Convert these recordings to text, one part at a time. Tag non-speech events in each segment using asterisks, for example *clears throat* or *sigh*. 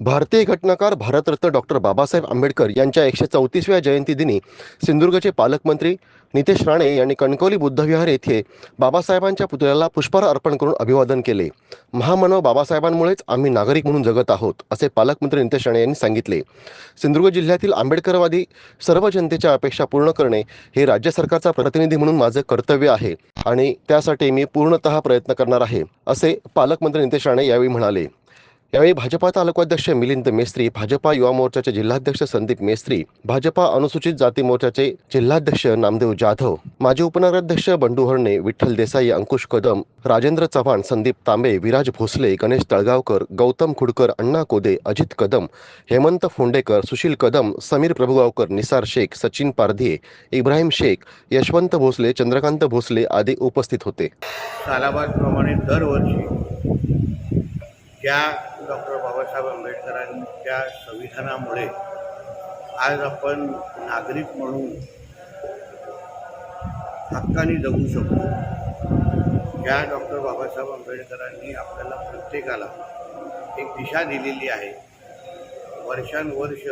भारतीय घटनाकार भारतरत्न डॉक्टर बाबासाहेब आंबेडकर यांच्या एकशे चौतीसव्या जयंती दिनी सिंधुदुर्गचे पालकमंत्री नितेश राणे यांनी कणकवली बुद्धविहार येथे बाबासाहेबांच्या पुतळ्याला पुष्पहार अर्पण करून अभिवादन केले. महामानव बाबासाहेबांमुळेच आम्ही नागरिक म्हणून जगत आहोत असे पालकमंत्री नितेश राणे यांनी सांगितले. सिंधुदुर्ग जिल्ह्यातील आंबेडकरवादी सर्व जनतेच्या अपेक्षा पूर्ण करणे हे राज्य सरकारचा प्रतिनिधी म्हणून माझं कर्तव्य आहे आणि त्यासाठी मी पूर्णतः प्रयत्न करणार आहे असे पालकमंत्री नितेश राणे यावेळी म्हणाले. यावेळी भाजपा तालुकाध्यक्ष मिलिंद मेस्त्री भाजपा युवा मोर्चाचे जिल्हाध्यक्ष संदीप मेस्त्री भाजपा अनुसूचित जाती मोर्चाचे जिल्हाध्यक्ष नामदेव जाधव माजी उपनगराध्यक्ष बंडू हरणे विठ्ठल देसाई अंकुश कदम राजेंद्र चव्हाण संदीप तांबे विराज भोसले गणेश तळगावकर गौतम खुडकर अण्णा कोदे अजित कदम हेमंत फोंडेकर सुशील कदम समीर प्रभुगावकर निसार शेख सचिन पारधिये इब्राहिम शेख यशवंत भोसले चंद्रकांत भोसले आदी उपस्थित होते. सालाबादप्रमाणे दरवर्षी ज्या बाबासाहेब आंबेडकरांच्या संविधानामुळे आज आपण नागरिक म्हणून हक्काने जगू शकतो. ज्या डॉक्टर बाबासाहेब आंबेडकरांनी आपल्याला प्रत्येकाला एक दिशा दिलेली आहे. वर्षानुवर्ष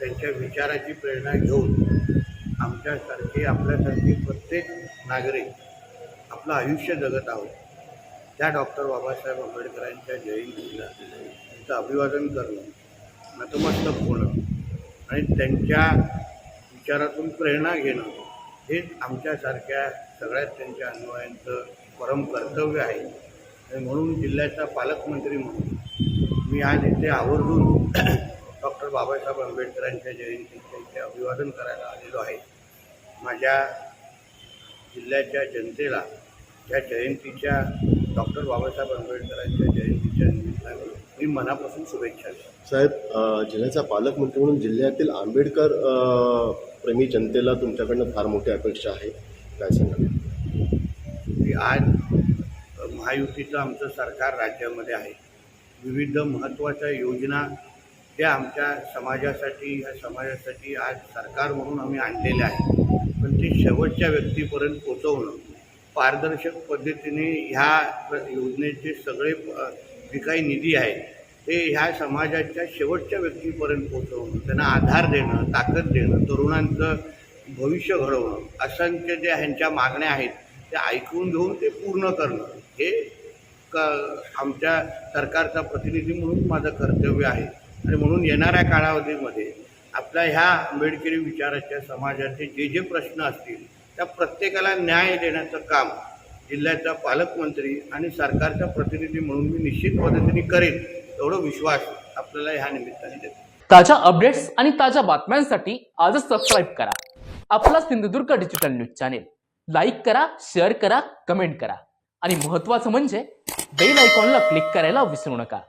त्यांच्या विचाराची प्रेरणा घेऊन आमच्यासारखे आपल्यासारखे प्रत्येक नागरिक आपलं आयुष्य जगत आहोत. त्या डॉक्टर बाबासाहेब आंबेडकरांच्या जयंतीला. त्यांचं अभिवादन करणं नतमस्तक होणं आणि त्यांच्या विचारातून प्रेरणा घेणं हेच आमच्यासारख्या सगळ्यात त्यांच्या अन्वयांचं परम कर्तव्य आहे. आणि म्हणून जिल्ह्याचा पालकमंत्री म्हणून मी आज इथे आवर्जून *clears throat* डॉक्टर बाबासाहेब आंबेडकरांच्या जयंतीचे इथे अभिवादन करायला आलेलो आहे. माझ्या जिल्ह्याच्या जनतेला या जयंतीच्या डॉक्टर बाबासाहेब आंबेडकरांच्या जयंतीच्या निमित्ताने मी मनापासून शुभेच्छा साहेब जिल्ह्याचा पालकमंत्री म्हणून जिल्ह्यातील आंबेडकर प्रेमी जनतेला तुमच्याकडनं फार मोठी अपेक्षा आहे. काय सांगाल? की आज महायुतीचं आमचं सरकार राज्यामध्ये आहे. विविध महत्त्वाच्या योजना त्या आमच्या समाजासाठी ह्या समाजासाठी आज सरकार म्हणून आम्ही आणलेल्या आहेत. पण ते शेवटच्या व्यक्तीपर्यंत पोचवणं पारदर्शक पद्धतीने ह्या योजनेचे सगळे जे काही निधी आहे ते ह्या समाजाच्या शेवटच्या व्यक्तीपर्यंत पोचवणं त्यांना आधार देणं ताकद देणं तरुणांचं भविष्य घडवणं असंख्य ज्या ह्यांच्या मागण्या आहेत त्या ऐकून घेऊन ते पूर्ण करणं हे क आमच्या सरकारचा प्रतिनिधी म्हणून माझं कर्तव्य आहे. आणि म्हणून येणाऱ्या कालावधीमध्ये आपल्या ह्या आंबेडकरी विचाराच्या समाजाचे जे जे प्रश्न असतील त्या प्रत्येकाला न्याय देण्याचं काम जिल्ह्याचा पालकमंत्री आणि सरकारचा प्रतिनिधी म्हणून मी निश्चित पद्धतीने करेन एवढा विश्वास आपल्याला ह्या निमित्ताने देतो. ताज्या अपडेट्स आणि ताज्या बातम्यांसाठी आजच सबस्क्राईब करा. आपला Sindhudurg digital news channel like करा शेअर करा कमेंट करा. आणि महत्त्वाचं म्हणजे बेल आयकॉनला क्लिक करायला विसरू नका.